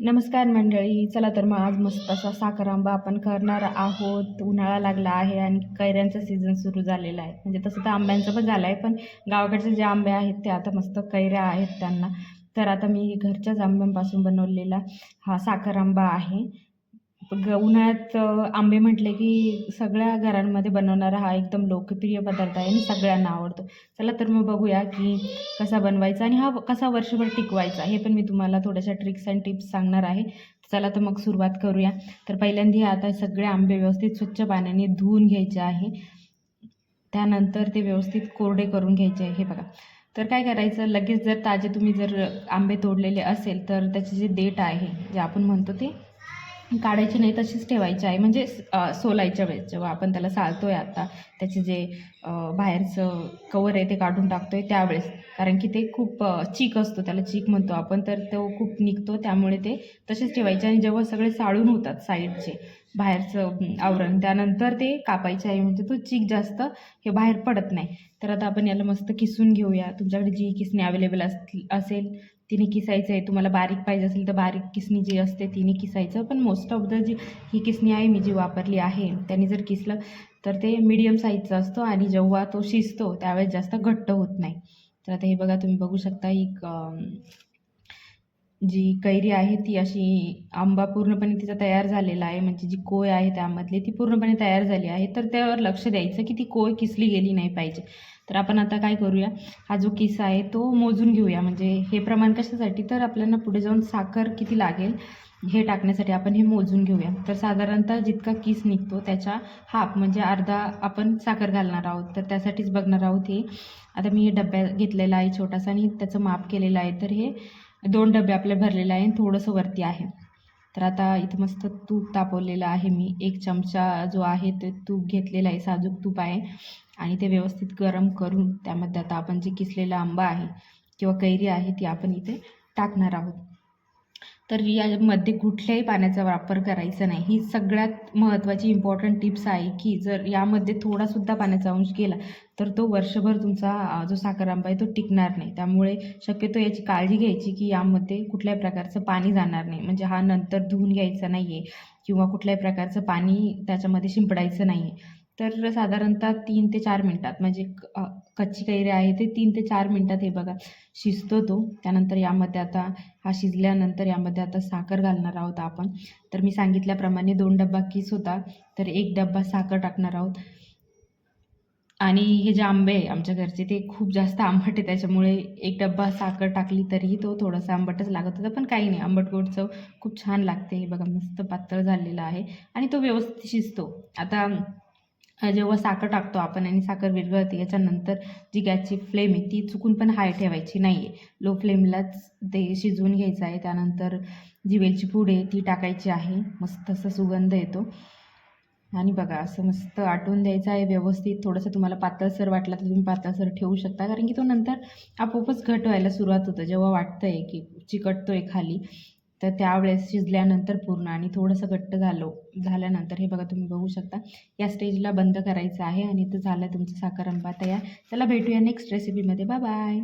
नमस्कार मंडळी चला तर मग आज मस्त असा साखर आंबा आपण करणार आहोत. उन्हाळा लागला आहे आणि कैऱ्यांचा सीझन सुरू झालेला आहे. म्हणजे तसं तर आंब्यांचं पण झालं आहे पण गावाकडचे जे आंबे आहेत ते आता मस्त कैऱ्या आहेत त्यांना. तर आता मी घरच्याच आंब्यांपासून बनवलेला हा साखर आंबा आहे. उन्हाळ्यात आंबे म्हटले की सगळ्या घरांमध्ये बनवणारा हा एकदम लोकप्रिय पदार्थ आहे आणि सगळ्यांना आवडतो. चला तर मग बघूया की कसा बनवायचा आणि हा कसा वर्षभर टिकवायचा हे पण मी तुम्हाला थोड्याशा ट्रिक्स अँड टिप्स सांगणार आहे. चला तर मग सुरुवात करूया. तर पहिल्यांदा आता सगळे आंबे व्यवस्थित स्वच्छ पाण्याने धुवून घ्यायचे आहे. त्यानंतर ते व्यवस्थित कोरडे करून घ्यायचे आहे. हे बघा. तर काय करायचं? लगेच जर ताजे तुम्ही जर आंबे तोडलेले असेल तर त्याचे जे देठ आहे जे आपण म्हणतो ते काढायचे नाही तशीच ठेवायचे आहे. म्हणजे सोलायच्या वेळेस जेव्हा आपण त्याला साळतोय आता त्याचे जे बाहेरचं कवर आहे ते काढून टाकतोय त्यावेळेस. कारण की ते खूप चीक असतो त्याला चीक म्हणतो आपण तर तो खूप निघतो त्यामुळे ते तसेच ठेवायचे आणि जेव्हा सगळे साळून होतात साईडचे बाहेरचं आवरण त्यानंतर ते कापायचे आहे. म्हणजे तो चीक जास्त हे बाहेर पडत नाही. तर आता आपण याला मस्त किसून घेऊया. तुमच्याकडे जी किसणी अवेलेबल असेल तिने किसायचं आहे तुम्हाला बारीक पाहिजे असेल तर बारीक किसणी जी असते तिने किसायचं. पण मोस्ट ऑफ द जी ही किसणी आहे मी जी वापरली आहे त्याने जर किसलं तर ते मीडियम साईजचं असतो आणि जेव्हा तो शिजतो त्यावेळेस जास्त घट्ट होत नाही. तर आता हे बघा तुम्ही बघू शकता ही जी कैरी आहे ती अशी आंबा पूर्णपणे तिचा तयार झालेला आहे म्हणजे जी कोय आहे त्यामधली ती पूर्णपणे तयार झाली आहे. तर त्यावर लक्ष द्यायचं की ती कोय किसली गेली नाही पाहिजे. तर आपण आता काय करूया? हा जो किस आहे तो मोजून घेऊया. म्हणजे हे प्रमाण कशासाठी? तर आपल्याला पुढे जाऊन साखर किती लागेल हे टाकण्यासाठी आपण हे मोजून घेऊया. तर साधारणतः जितका किस निघतो त्याच्या हाफ म्हणजे अर्धा आपण साखर घालणार आहोत. तर त्यासाठीच बघणार आहोत हे. आता मी हे डब्या घेतलेला आहे छोटासा आणि त्याचं माप केलेलं आहे. तर हे दोन डबे आपले भरलेले आहे आणि थोडंसं वरती आहे. तर आता इथं मस्त तूप तापवलेलं आहे मी. एक चमचा जो आहे ते तूप घेतलेला आहे साजूक तूप आहे. आणि ते व्यवस्थित गरम करून त्यामध्ये आता आपण जे किसलेला आंबा आहे किंवा कैरी आहे ती आपण इथे टाकणार आहोत. तर यामध्ये कुठल्याही पाण्याचा वापर करायचा नाही. ही सगळ्यात महत्त्वाची इम्पॉर्टंट टिप्स आहे की जर यामध्ये थोडासुद्धा पाण्याचा अंश गेला तर तो वर्षभर तुमचा जो साखर आंबा आहे तो टिकणार नाही. त्यामुळे शक्यतो याची काळजी घ्यायची की यामध्ये कुठल्याही प्रकारचं पाणी जाणार नाही. म्हणजे हा नंतर धुवून घ्यायचा नाही आहे किंवा कुठल्याही प्रकारचं पाणी त्याच्यामध्ये शिंपडायचं नाही आहे तर साधारणतः तीन ते चार मिनटात म्हणजे कच्ची कैरी आहे ते तीन ते चार मिनटात हे बघा शिजतो तो. त्यानंतर यामध्ये आता हा शिजल्यानंतर यामध्ये आता साखर घालणार आहोत आपण. तर मी सांगितल्याप्रमाणे दोन डब्बा किस होता तर एक डब्बा साखर टाकणार आहोत. आणि हे जे आंबे आहे आमच्या घरचे ते खूप जास्त आंबट आहे त्याच्यामुळे एक डब्बा साखर टाकली तरीही तो थोडासा आंबटच लागत होता पण काही नाही. आंबट गोड चव खूप छान लागते. हे बघा मस्त पातळ झालेला आहे. आणि तो व्यवस्थित शिजतो. आता जेव्हा साखर टाकतो आपण आणि साखर विरघळते याच्यानंतर जी गॅसची फ्लेम आहे ती चुकून पण हाय ठेवायची नाही आहे लो फ्लेमलाच ते शिजवून घ्यायचं आहे. त्यानंतर जी वेलची पूड आहे ती टाकायची आहे. मस्त असा सुगंध येतो. आणि बघा असं मस्त आटवून द्यायचं आहे व्यवस्थित. थोडंसं तुम्हाला पातळसर वाटला तर तुम्ही पातळसर ठेवू शकता. कारण की तो नंतर आपोआपच घट व्हायला सुरुवात होतं. जेव्हा वाटतं आहे की चिकटतो आहे खाली तर त्यावेळेस शिजल्यानंतर पूर्ण आणि थोडंसं घट्ट झालो झाल्यानंतर हे बघा तुम्ही बघू शकता. या स्टेजला बंद करायचं आहे आणि इथं झालं तुमचं साखर आंबा तयार. चला भेटूया नेक्स्ट रेसिपीमध्ये बाय बाय